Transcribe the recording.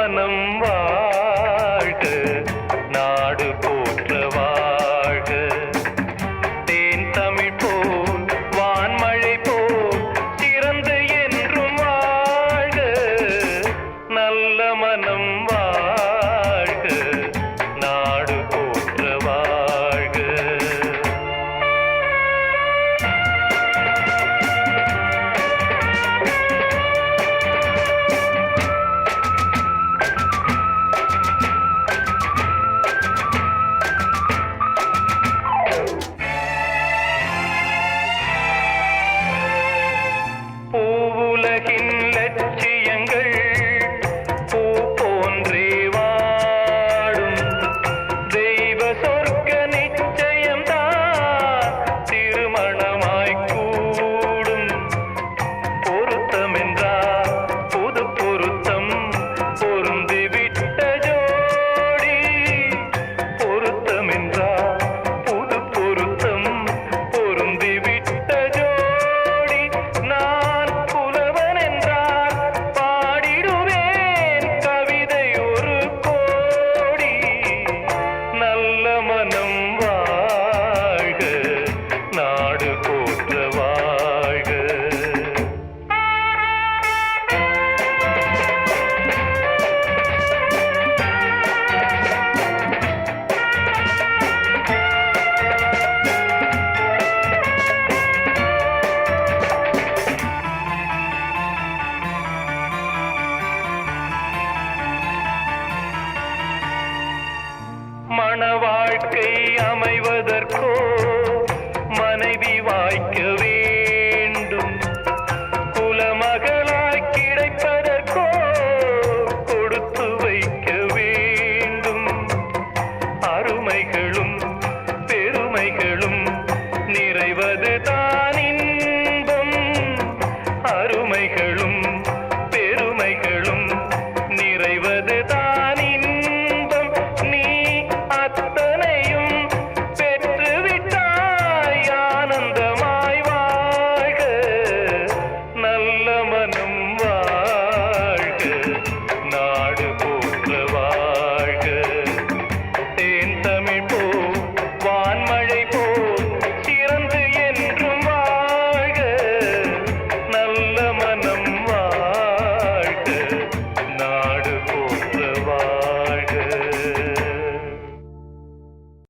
மனம் வாழ்க்கை அமைவதற்கோ மனைவி வாய்க்க வேண்டும். குலமகளாய் கிடைப்பதற்கோ கொடுத்து வைக்க வேண்டும். அருமைகளும் பெருமைகளும் நிறைவது தான் இன்பம். அருமைகளும்